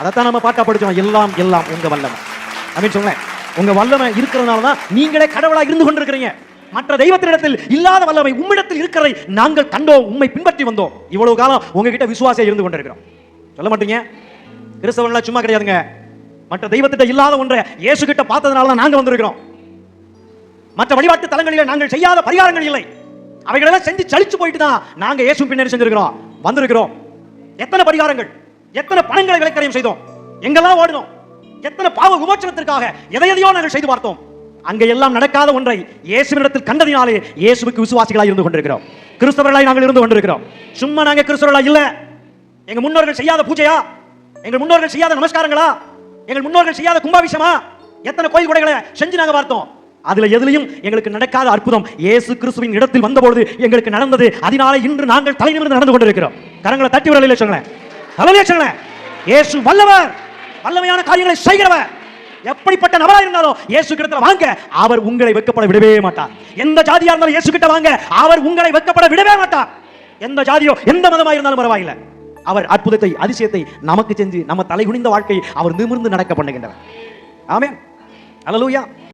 அதைத்தான் நம்ம பாட்டா படிச்சோம். எல்லாம் எல்லாம் உங்க வல்லமை. அப்படின்னு சொன்னேன் உங்க வல்லமை இருக்கிறதுனால தான் நீங்களே கடவுளா இருந்து கொண்டிருக்கிறீங்க. மற்ற தெய்வத்தினிடத்தில் இல்லாத வல்லமை உம்மிடத்தில் இருக்கிறதை நாங்கள் கண்டோம் உண்மை பின்பற்றி வந்தோம். இவ்வளவு காலம் உங்ககிட்ட விசுவாசியா இருந்து கொண்டிருக்கிறோம். சொல்ல மாட்டீங்க? கிறிஸ்தவன்லாம் சும்மா கிடையாதுங்க. மற்ற தெய்வத்திட்ட இல்லாத ஒன்றை இயேசு கிட்ட பார்த்ததுனால தான் நாங்கள் வந்திருக்கிறோம். மற்ற வழிபாட்டு தலங்களில் நாங்கள் செய்யாத பரிகாரங்கள் இல்லை. அவைகளெல்லாம் செஞ்சு சளிச்சு போயிட்டு தான் நாங்கள் இயேசு பின்னாடி செஞ்சிருக்கிறோம். வந்திருக்கிறோம். எத்தனை பரிகாரங்கள்? எத்தனை பணங்களை விலைக்கரையும் செய்தோம்? எங்கெல்லாம் ஓடினோம்? எத்தனை பாவ விமோச்சனத்திற்காக எதை எதையோ நாங்கள் செய்து பார்த்தோம்? அங்கே எல்லாம் நடக்காத ஒன்றை இயேசுவினிடத்தில் கண்டதினாலே இயேசுவுக்கு விசுவாசிகளாக இருந்து கொண்டிருக்கிறோம். கிறிஸ்தவர்களாய் நாங்கள் இருந்து கொண்டிருக்கிறோம். சும்மா நாங்கள் கிறிஸ்தவர்களா இல்ல. எங்க முன்னோர்கள் செய்யாத பூஜையா? எங்கள் முன்னோர்கள் செய்யாத நமஸ்காரங்களா? எங்கள் முன்னோர்கள் செய்யாத கும்பாபிஷமா எத்தனை கோயில் கொடைகளை செஞ்சு நாங்கள் பார்த்தோம்? அதுல எதுலையும் எங்களுக்கு நடக்காத அற்புதம் இயேசு கிறிஸ்துவின் இடத்தில் வந்தபொழுது எங்களுக்கு நடந்தது. அதனால இன்று நாங்கள் தலைநிமிர்ந்து நடந்து கொண்டிருக்கிறோம். கரங்களை தட்டி விரலிலே சொல்லுங்களேன். தலையிலே இயேசு வல்லவர். வல்லமையான காரியங்களை செய்கிறவர். எப்படிப்பட்ட நபரா இருந்தாலும் இயேசு கிட்ட வாங்க அவர் உங்களை வெட்கப்பட விடவே மாட்டார். எந்த ஜாதியா இருந்தாலும் இயேசு கிட்ட வாங்க அவர் உங்களை வெட்கப்பட விடவே மாட்டார். எந்த ஜாதியோ எந்த மதமாக இருந்தாலும் பரவாயில்லை. அவர் அற்புதத்தை அதிசயத்தை நமக்கு செஞ்சு நம்ம தலைகுனிந்த வாழ்க்கை அவர் நிமிர்ந்து நடக்க பண்ணுகின்றவர். ஆமே அலலூயா